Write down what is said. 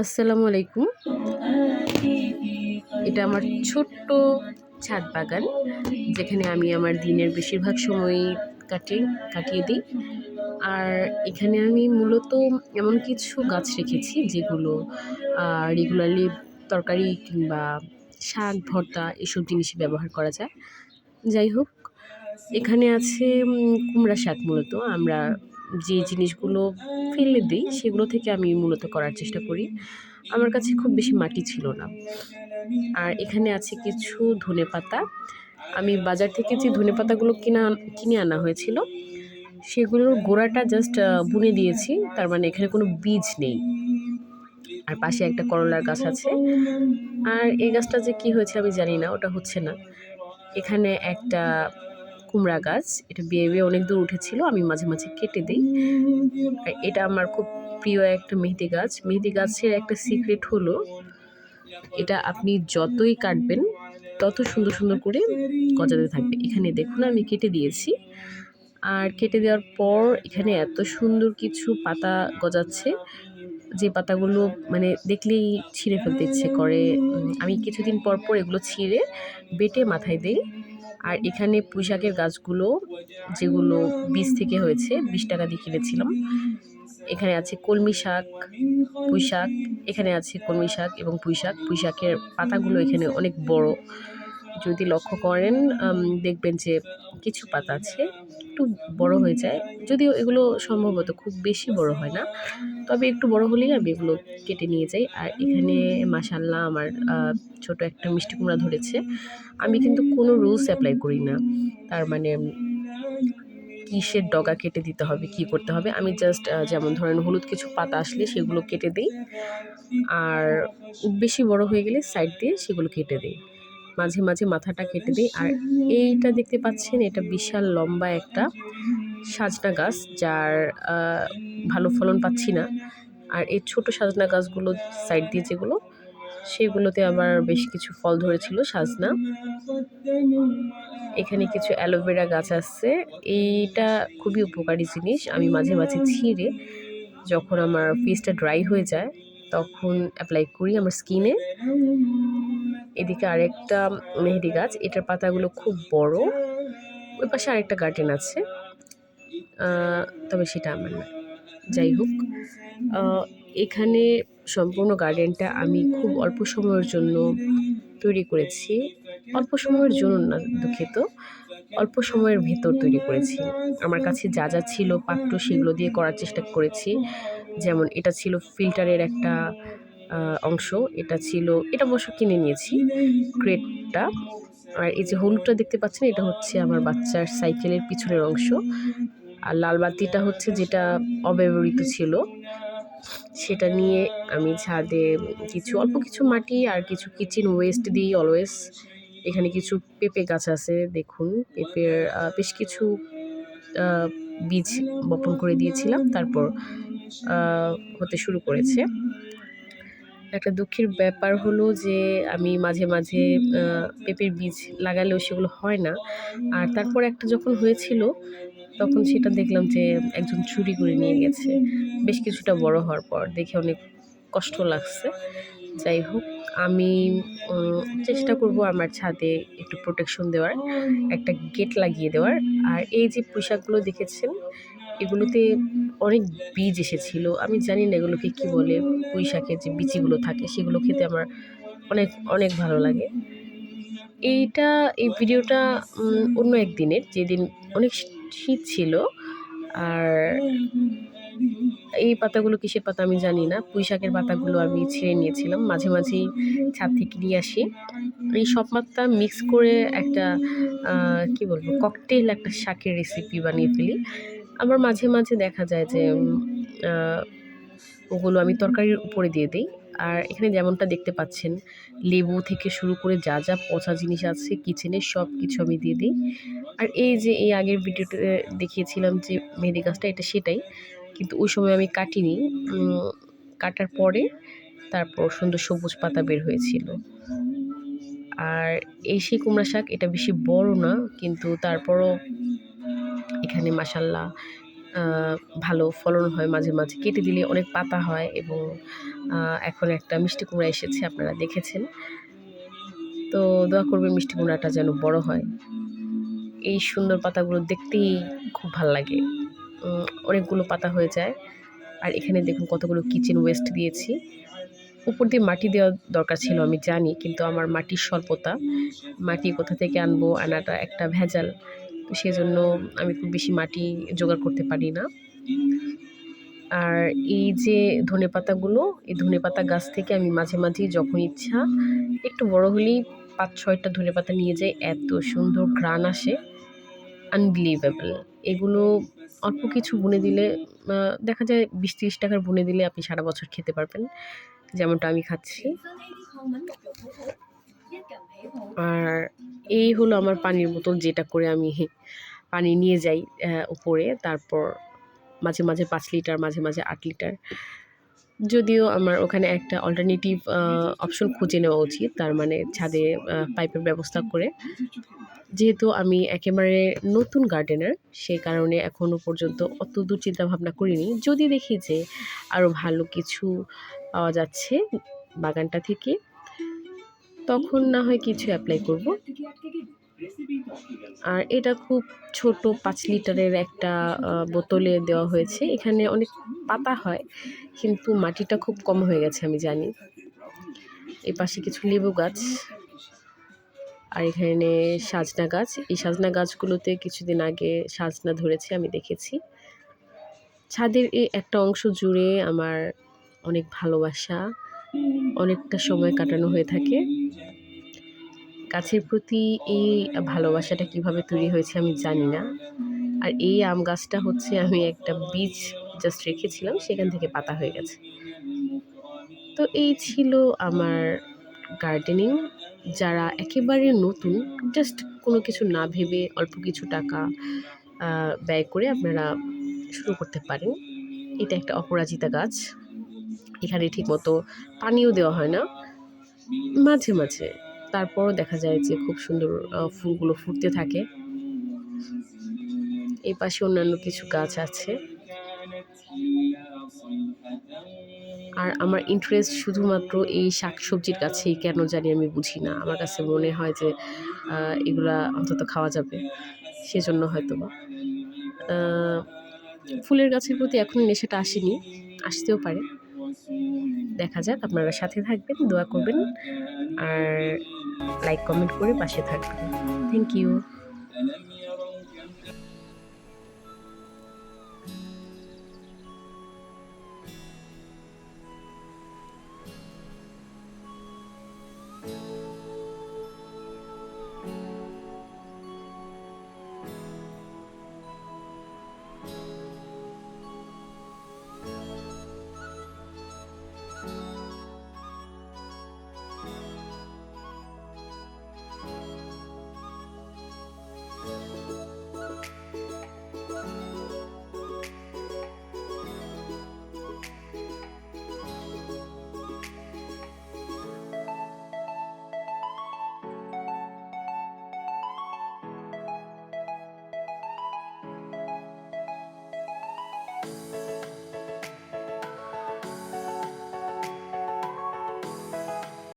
আসসালামু আলাইকুম। এটা আমার ছোট্ট ছাদ বাগান, যেখানে আমি আমার দিনের বেশিরভাগ সময় কাটি কাটিয়ে দিই। আর এখানে আমি মূলত এমন কিছু গাছ রেখেছি, যেগুলো রেগুলারলি তরকারি কিংবা শাক, ভর্তা এসব জিনিসই ব্যবহার করা যায়। যাই হোক, এখানে আছে কুমড়া শাক মূলত। আমরা যে জিনিসগুলো ফেলে দিই, সেগুলো থেকে আমি মূলত করার চেষ্টা করি। আমার কাছে খুব বেশি মাটি ছিল না। আর এখানে আছে কিছু ধনে পাতা। আমি বাজার থেকে যে ধনে পাতাগুলো কিনা, কিনে আনা হয়েছিল, সেগুলোর গোড়াটা জাস্ট বুনে দিয়েছি। তার মানে এখানে কোনো বীজ নেই। আর পাশে একটা করলার গাছ আছে। আর এই গাছটা যে কি হয়েছে আমি জানি না, ওটা হচ্ছে না। এখানে একটা কুমড়া গাছ, এটা বিয়ে বিয়ে অনেক দূর উঠেছিল, আমি মাঝে মাঝে কেটে দিই। এটা আমার খুব প্রিয় একটা মেহেদি গাছ। মেহেদি গাছের একটা সিক্রেট হলো, এটা আপনি যতই কাটবেন, তত সুন্দর সুন্দর করে গজাতে থাকবে। এখানে দেখুন, আমি কেটে দিয়েছি। আর কেটে দেওয়ার পর এখানে এত সুন্দর কিছু পাতা গজাচ্ছে, যে পাতাগুলো মানে দেখলেই ছিঁড়ে ফেলতে ইচ্ছে করে। আমি কিছুদিন পর পর এগুলো ছিঁড়ে বেটে মাথায় দিই। আর এখানে পুঁইশাকের গাছগুলো, যেগুলো বীজ থেকে হয়েছে, বিশ টাকা দিয়ে কিনেছিলাম। এখানে আছে কলমি শাক পুঁই শাক এখানে আছে কলমি শাক এবং পুঁই শাক পুঁই শাকের পাতাগুলো এখানে অনেক বড়। যদি লক্ষ্য করেন দেখবেন যে কিছু পাতা আছে, একটু বড় হয়ে যায়। যদিও এগুলো সম্ভবত খুব বেশি বড় হয় না। তবে একটু বড় হলেই আমি এগুলো কেটে নিয়ে যাই। আর এখানে মাসাল্লাহ আমার ছোট একটা মিষ্টি কুমড়া ধরেছে। আমি কিন্তু কোনো রুলস অ্যাপ্লাই করি না। তার মানে কিসের ডগা কেটে দিতে হবে, কি করতে হবে? আমি জাস্ট যেমন ধরেন হলুদ কিছু পাতা আসলে সেগুলো কেটে দিই। আর বেশি বড় হয়ে গেলে সাইড দিয়ে সেগুলো কেটে দিই। মাঝে মাঝে মাথাটা কেটে দিই। আর এইটা দেখতে পাচ্ছেন, এটা বিশাল লম্বা একটা সাজনা গাছ, যার ভালো ফলন পাচ্ছি না। আর এই ছোট সাজনা গাছগুলো সাইড দিয়ে যেগুলো, সেগুলোতে আবার বেশ কিছু ফল ধরেছিল, সাজনা। এখানে কিছু অ্যালোভেরা গাছ আছে। এইটা খুবই উপকারী জিনিস। আমি মাঝে মাঝে ছিঁড়ে যখন আমার ফেসটা ড্রাই হয়ে যায়, তখন অ্যাপ্লাই করি আমার স্কিনে এদিকে আরেকটা মেহেদি গাছ, এটার পাতাগুলো খুব বড়। ওই পাশে আরেকটা গার্ডেন আছে। তবে সেটা আমার না। যাই হোক এখানে সম্পূর্ণ গার্ডেনটা আমি খুব অল্প সময়ের জন্য তৈরি করেছি। অল্প সময়ের জন্য না দুঃখিত, অল্প সময়ের ভেতর তৈরি করেছি। আমার কাছে যা যা ছিল পাত্র সেগুলো দিয়ে করার চেষ্টা করেছি। যেমন এটা ছিল ফিল্টারের একটা অংশ, এটা ছিল, এটা অবশ্য কিনে নিয়েছি ক্রেটটা। আর এই যে হলুদটা দেখতে পাচ্ছেন, এটা হচ্ছে আমার বাচ্চার সাইকেলের পিছনের অংশ। আর লাল বাতিটা হচ্ছে যেটা অব্যবহৃত ছিল। সেটা নিয়ে আমি ছাদে কিছু, অল্প কিছু মাটি আর কিছু কিচেন ওয়েস্ট দিই অলওয়েজ এখানে কিছু পেঁপে গাছ আছে, দেখুন। পেঁপের বেশ কিছু বীজ বপন করে দিয়েছিলাম, তারপর হতে শুরু করেছে। একটা দুঃখের ব্যাপার হলো যে আমি মাঝে মাঝে পেঁপের বীজ লাগালেও সেগুলো হয় না। আর তারপর একটা যখন হয়েছিল তখন সেটা দেখলাম যে একজন চুরি করে নিয়ে গেছে। বেশ কিছুটা বড় হওয়ার পর দেখে অনেক কষ্ট লাগছে। যাই হোক, আমি চেষ্টা করব আমার ছাদে একটু প্রোটেকশন দেওয়ার, একটা গেট লাগিয়ে দেওয়ার। আর এই যে পোশাকগুলো দেখেছেন, এগুলোতে অনেক বীজ এসেছিল। আমি জানি না এগুলোকে কী বলে পুঁই শাকের যে বিচিগুলো থাকে, সেগুলো খেতে আমার অনেক অনেক ভালো লাগে। এইটা, এই ভিডিওটা অন্য একদিনের, যেদিন অনেক শীত ছিল। আর এই পাতাগুলো, কিসের পাতা আমি জানি না। পুঁই শাকের পাতাগুলো আমি ছিঁড়ে নিয়েছিলাম। মাঝে মাঝেই ছাদ থেকে নিয়ে আসি। এই সব পাতা মিক্স করে একটা কি বলব ককটেল একটা শাকের রেসিপি বানিয়ে ফেলি। আবার মাঝে মাঝে দেখা যায় যে ওগুলো আমি তরকারির উপরে দিয়ে দিই। আর এখানে যেমনটা দেখতে পাচ্ছেন, লেবু থেকে শুরু করে যা যা পচা জিনিস আছে, কিচেনে সব কিছু আমি দিয়ে দিই। আর এই যে এই আগের ভিডিওতে দেখিয়েছিলাম যে মেহেদি গাছটা, এটা সেটাই। কিন্তু ওই সময় আমি কাটিনি। কাটার পরে তারপর সুন্দর সবুজ পাতা বের হয়েছিল। আর এই সেই কুমড়া শাক, এটা বেশি বড় না, কিন্তু তারপরও এখানে মাসাল্লাহ ভালো ফলন হয় মাঝে মাঝে। কেটে দিলে অনেক পাতা হয় এবং এখন একটা মিষ্টি কুমড়া এসেছে, আপনারা দেখেছেন। তো দোয়া করবে মিষ্টি কুমড়াটা যেন বড় হয়। এই সুন্দর পাতাগুলো দেখতেই খুব ভালো লাগে। অনেকগুলো পাতা হয়ে যায়। আর এখানে দেখুন কতগুলো কিচেন ওয়েস্ট দিয়েছি। উপর দিয়ে মাটি দেওয়া দরকার ছিল, আমি জানি, কিন্তু আমার মাটির স্বল্পতা। মাটি কোথা থেকে আনব? আনাটা একটা ভেজাল। সেজন্য আমি খুব বেশি মাটি জোগাড় করতে পারি না। আর এই যে ধনে পাতাগুলো, এই ধনে পাতা গাছ থেকে আমি মাঝে মাঝেই যখন ইচ্ছা একটু বড় হলেই পাঁচ ছয়টা ধনে পাতা নিয়ে যাই, এত সুন্দর ঘ্রাণ আসে আনবিলিভেবল এগুলো অল্প কিছু বুনে দিলে দেখা যায় বিশ তিরিশ টাকার বুনে দিলে আপনি সারা বছর খেতে পারবেন, যেমনটা আমি খাচ্ছি। আর এই হলো আমার পানির বোতল যেটা করে আমি পানি নিয়ে যাই উপরে। তারপর মাঝে মাঝে পাঁচ লিটার, মাঝে মাঝে আট লিটার। যদিও আমার ওখানে একটা অল্টারনেটিভ অপশন খুঁজে নেওয়া উচিত, তার মানে ছাদে পাইপের ব্যবস্থা করে। যেহেতু আমি একেবারে নতুন গার্ডেনার সেই কারণে এখনও পর্যন্ত অত দূর চিন্তাভাবনা করিনি। যদি দেখি যে আরও ভালো কিছু পাওয়া যাচ্ছে বাগানটা থেকে তখন না হয় কিছু অ্যাপ্লাই করব। আর এটা খুব ছোট, পাঁচ লিটারের একটা বোতলে দেওয়া হয়েছে। এখানে অনেক পাতা হয়, কিন্তু মাটিটা খুব কম হয়ে গেছে, আমি জানি। এই পাশে কিছু লেবু গাছ আর এখানে সাজনা গাছ। এই সাজনা গাছগুলোতে কিছুদিন আগে সাজনা ধরেছে, আমি দেখেছি। ছাদের এই একটা অংশ জুড়ে আমার অনেক ভালোবাসা। অনেকটা সময় কাটানো হয়ে থাকে। গাছের প্রতি এই ভালোবাসাটা কীভাবে তৈরি হয়েছে আমি জানি না। আর এই আম গাছটা হচ্ছে আমি একটা বীজ জাস্ট রেখেছিলাম, সেখান থেকে পাতা হয়ে গেছে। তো এই ছিল আমার গার্ডেনিং যারা একেবারে নতুন জাস্ট কোনো কিছু না ভেবে অল্প কিছু টাকা ব্যয় করে আপনারা শুরু করতে পারেন। এটা একটা অপরাজিতা গাছ। এখানে ঠিকমতো পানিও দেওয়া হয় না। মাঝে মাঝে। তারপরও দেখা যায় যে খুব সুন্দর ফুলগুলো ফুটতে থাকে। এই পাশে অন্যান্য কিছু গাছ আছে। আর আমার ইন্টারেস্ট শুধুমাত্র এই শাক সবজির গাছেই, কেন জানি আমি বুঝি না। আমার কাছে মনে হয় যে এগুলা অন্তত খাওয়া যাবে। সেজন্য হয়তো বা ফুলের গাছের প্রতি এখন নেশাটা আসেনি, আসতেও পারে। দেখা যাক, আপনারা সাথে থাকবেন, দোয়া করবেন আর লাইক কমেন্ট করে পাশে থাকবেন। Thank you